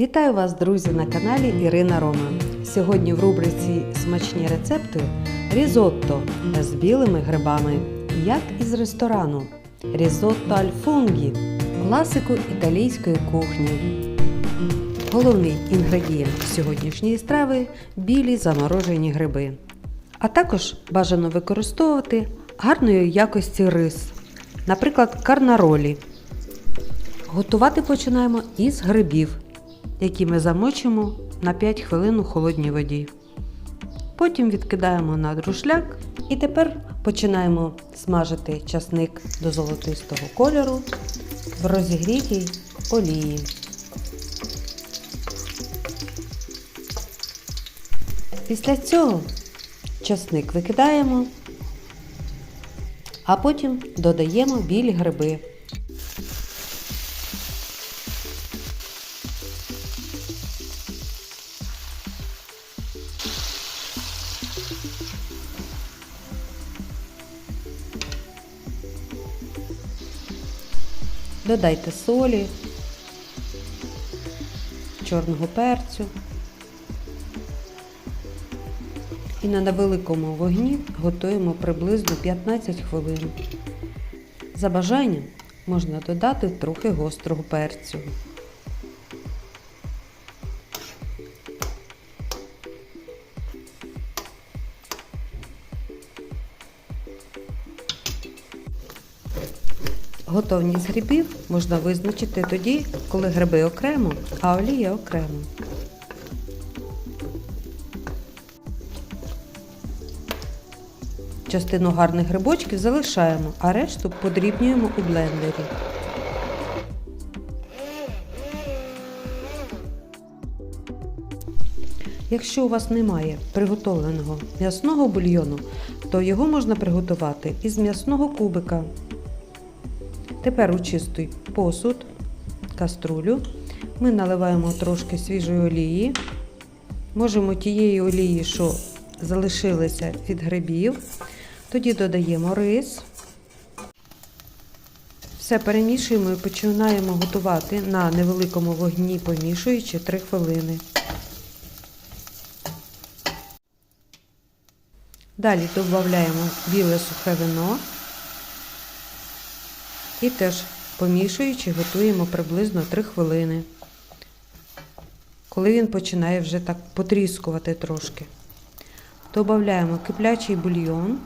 Вітаю вас, друзі, на каналі Ірина Рома. Сьогодні в рубриці Смачні рецепти різотто з білими грибами, як із ресторану. Різотто альфунгі класику італійської кухні. Головний інгредієнт сьогоднішньої страви білі заморожені гриби. А також бажано використовувати гарної якості рис, наприклад, карнаролі. Готувати починаємо із грибів, які ми замочимо на 5 хвилин у холодній воді. Потім відкидаємо на друшляк і тепер починаємо смажити часник до золотистого кольору в розігрітій олії. Після цього часник викидаємо, а потім додаємо білі гриби. Додайте солі, чорного перцю. І на невеликому вогні готуємо приблизно 15 хвилин. За бажанням можна додати трохи гострого перцю. Готовність грибів можна визначити тоді, коли гриби окремо, а олія окремо. Частину гарних грибочків залишаємо, а решту подрібнюємо у блендері. Якщо у вас немає приготовленого м'ясного бульйону, то його можна приготувати із м'ясного кубика. Тепер у чистий посуд, каструлю, ми наливаємо трошки свіжої олії. Можемо тієї олії, що залишилися від грибів. Тоді додаємо рис. Все перемішуємо і починаємо готувати на невеликому вогні, помішуючи 3 хвилини. Далі додаємо біле сухе вино і теж помішуючи, готуємо приблизно 3 хвилини, коли він починає вже так потріскувати трошки. Додаємо киплячий бульйон,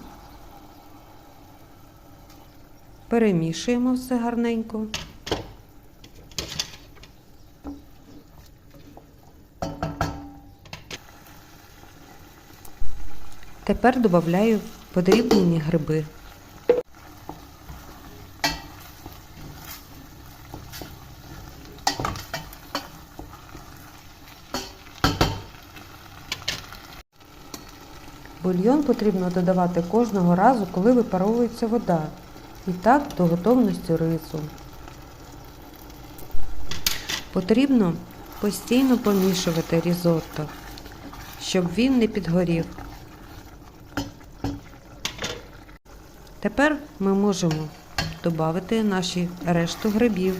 перемішуємо все гарненько. Тепер додаю подрібнені гриби. Бульйон потрібно додавати кожного разу, коли випаровується вода. І так до готовності рису. Потрібно постійно помішувати різотто, щоб він не підгорів. Тепер ми можемо додати наші решту грибів.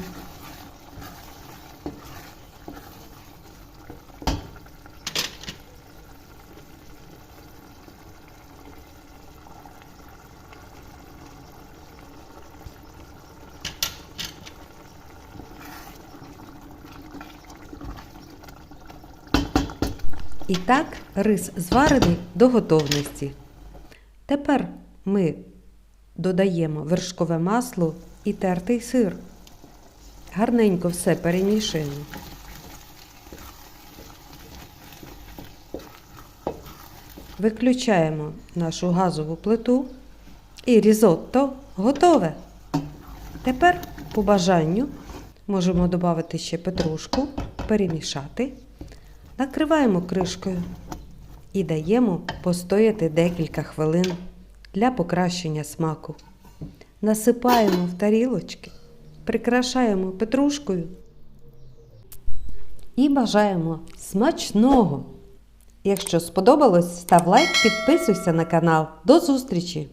І так рис зварений до готовності. Тепер ми додаємо вершкове масло і тертий сир. Гарненько все перемішуємо. Виключаємо нашу газову плиту і різотто готове. Тепер, по бажанню, можемо додати ще петрушку, перемішати. Накриваємо кришкою і даємо постояти декілька хвилин для покращення смаку. Насипаємо в тарілочки, прикрашаємо петрушкою і бажаємо смачного! Якщо сподобалось, став лайк, підписуйся на канал. До зустрічі!